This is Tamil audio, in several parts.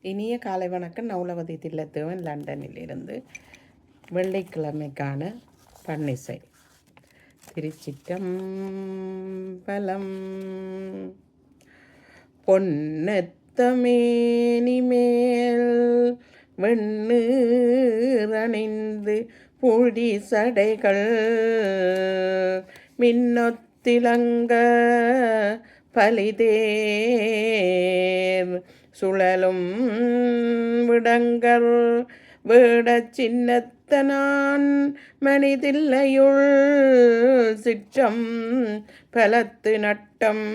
இனிய காலை வணக்கம். நவுலவதி தில்லத்துவன். லண்டனிலிருந்து வெள்ளிக்கிழமைக்கான பன்னிசை. திருச்சிற்றம்பலம். பொன்னத்தமேனி மேல் வெண்ணீரணிந்து புடி சடைகள் மின்னொத்திலங்க பலிதேர் சுழலும் விடங்கர் வேட சின்னத்தனான் மனிதில்லையுள் சிற்றம் பலத்து நட்டம்.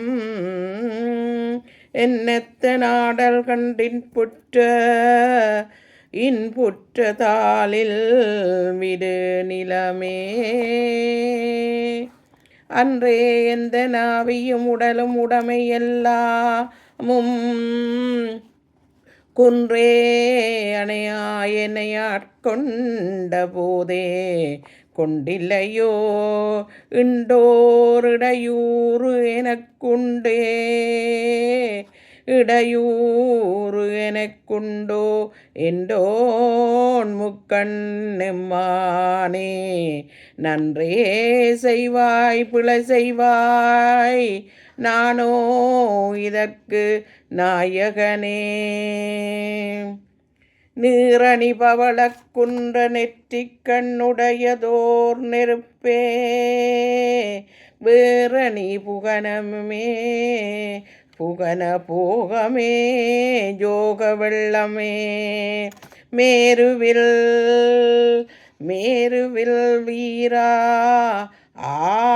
என்னத்த நாடல் கண்டின் புற்ற இன்புற்ற தாளில் விடு நிலமே. அன்றே எந்த நாவியும் உடலும் உடைமை மும் குன்றே அணையாயனையாட்கொண்ட போதே கொண்டில்லையோ? இண்டோரிடையூறு எனக்குண்டே. இடையூறு எனக்குண்டோ? என்றோன் முக்கண்ணுமானே நன்றே செய்வாய் பிழை செய்வாய். நானோ இதற்கு நாயகனே. நீரணி பவளக் குன்ற நெற்றிக் கண்ணுடையதோர் நெருப்பே. வேரணி புகனமே புகன போகமே ஜோக வெள்ளமே. மேருவில் மேருவில் வீரா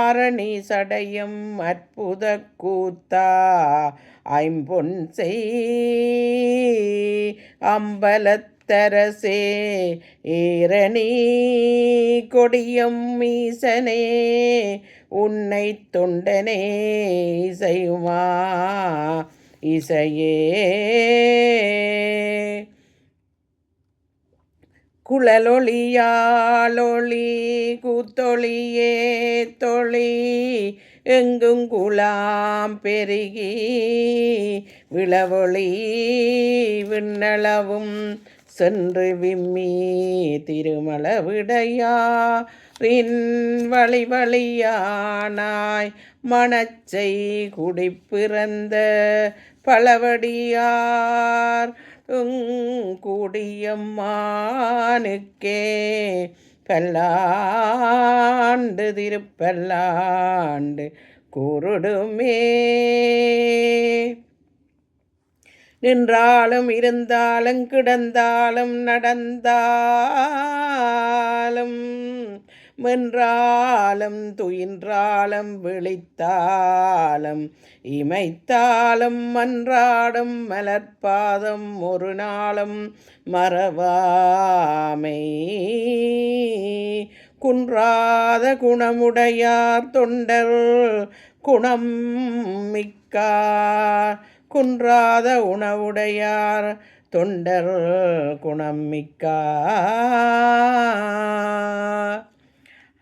ஆரணி சடையும் அற்புத கூத்தா. ஐம்பொன் செய் அம்பலத்தரசே ஈரணி கொடியும் மீசனே உன்னை தொண்டனே இசையுமா இசையே. குழலொளியாலொளி கூத்தொளியே தொளி எங்கும் குலாம் பெருகி விளவொளி விண்ணளவும் சென்று விம்மி திருமல விடையாரின் வழி வழியானாய் மணச்சை குடிப்பிறந்த பலவடியார் கூடியம்மானுக்கே பல்லாண்டு திருப்பல்லாண்டு குருடுமே நின்றாலும் இருந்தாலும் கிடந்தாலும் நடந்தாலும் மென்றாலும் துயின்றாலும் விழித்தாலும் இமைத்தாலும் மன்றாடும் மலர்பாதம் ஒரு நாளும் மறவாமை. குன்றாத குணமுடையார் தொண்டர் குணம் மிக்கார் குன்றாத உணவுடையார் தொண்டர் குணம் மிக்கார்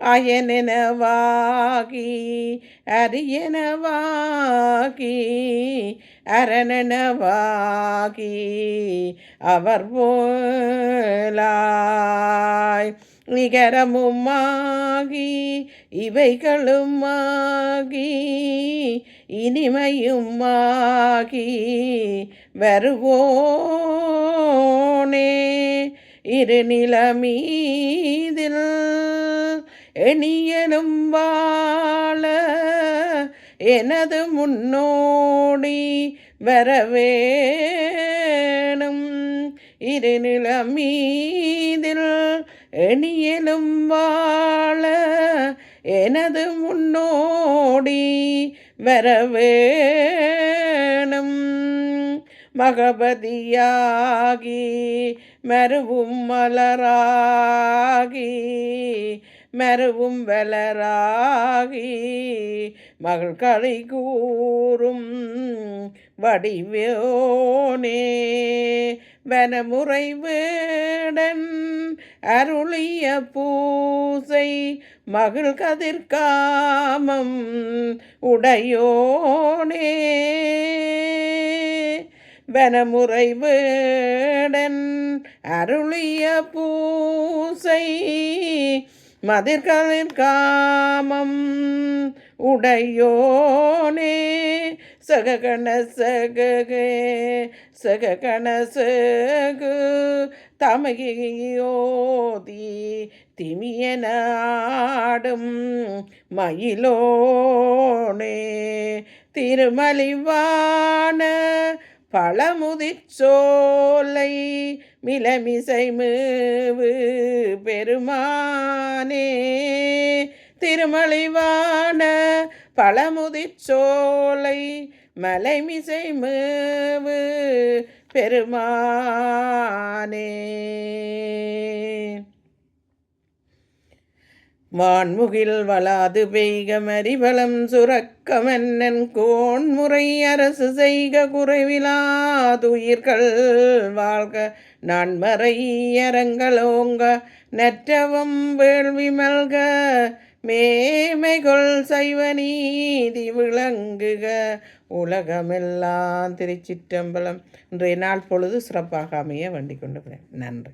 அனுபவமாகி அயனெனவாகி அரியனவாகி அரணனவாகி அவர் போலாய் நிகரமுமாகி இவைகளுமாகி இனிமையுமாகி வருவோனே. இருநிலமீதில் எணியனும் வாழ எனது முன்னோடி வரவேணும். இருநிலமீதில் எணியலும் வாழ எனது முன்னோடி வரவேணும். மகபதியாகி மருவும் மலராகி மருவும் வளராகி மகள் களை கூறும் வடிவோனே. வனமுறை வேடன் அருளிய பூசை மகள் கதிர்காமம் உடையோனே. வனமுறை வேடன் அருளிய பூசை மதிர்களின் காமம் உடையோனே. சககண சககே சககண சகு தமகியோதி திமியன ஆடும் மயிலோனே. திருமலிவான பழமுதிச்சோலை மிலமிசை மூவு பெருமானே. திருமலிவான பழமுதிச்சோலை மலைமிசை மூவு பெருமானே. வான்முகில் வளாது பெய்க மறிபலம் சுரக்க மன்னன் கோன்முறை அரசு செய்க குறைவிலாதுயிர்கள். வாழ்க நான்மறை அரங்களோங்க நற்றவம் வேள்வி மல்க மேமைகொள் சைவ நீதி விளங்குக. உலகமெல்லாம் திருச்சிற்றம்பலம். இன்றைய நாள் பொழுது சிறப்பாக அமைய வேண்டிக் கொண்டு நன்றி.